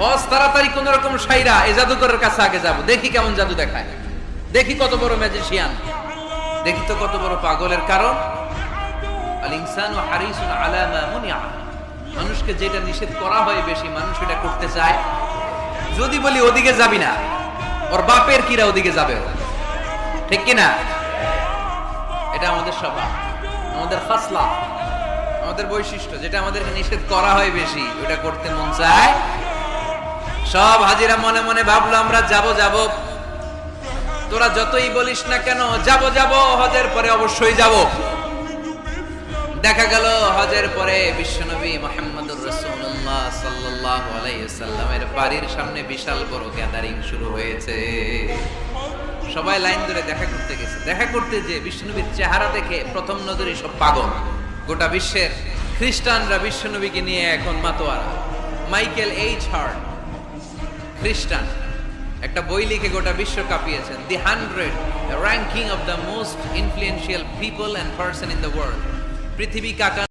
হজ তাড়াতাড়ি কোন রকম সাইরা এই জাদুকরের কাছে আগে যাব। দেখি কেমন জাদু দেখায়। দেখি কত বড় ম্যাজিশিয়ান দেখি তো কত বড় পাগলের কারণ। মানুষকে যেটা নিষেধ করা হয় বেশি, মানুষ এটা করতে চায়। যদি বলি ওদিকে যাবি না, ওর বাপের কিরা ওদিকে যাবে? ঠিক কি না এটা আমাদের স্বভাব, আমাদের ফাসলা আমাদের বৈশিষ্ট্য। যেটা আমাদেরকে নিষেধ করা হয় বেশি, ওটা করতে মন চায়। সব হাজিরা মনে মনে ভাবলো, আমরা যাব যাব। তোরা যতই বলিস না কেন, যাব যাব, হজের পরে অবশ্যই যাব। দেখা গেল, হজের পরে বিশ্বনবী মোহাম্মদুর রাসূলুল্লাহ সাল্লাল্লাহু আলাইহি সাল্লামের বাড়ির সামনে বিশাল বড় গ্যাদারিং শুরু হয়েছে। সবাই লাইন ধরে দেখা করতে গেছে। দেখা করতে যে বিশ্বনবীর চেহারা দেখে প্রথম নজরে সব পাগল। গোটা বিশ্বের খ্রিস্টানরা বিশ্বনবীকে নিয়ে এখন মাতোয়ারা। মাইকেল এইচ হার্ট খ্রিস্টান। একটা বই লিখে গোটা বিশ্ব কাঁপিয়েছেন। The hundred ranking of the most influential people and person in the world পৃথিবী কাকা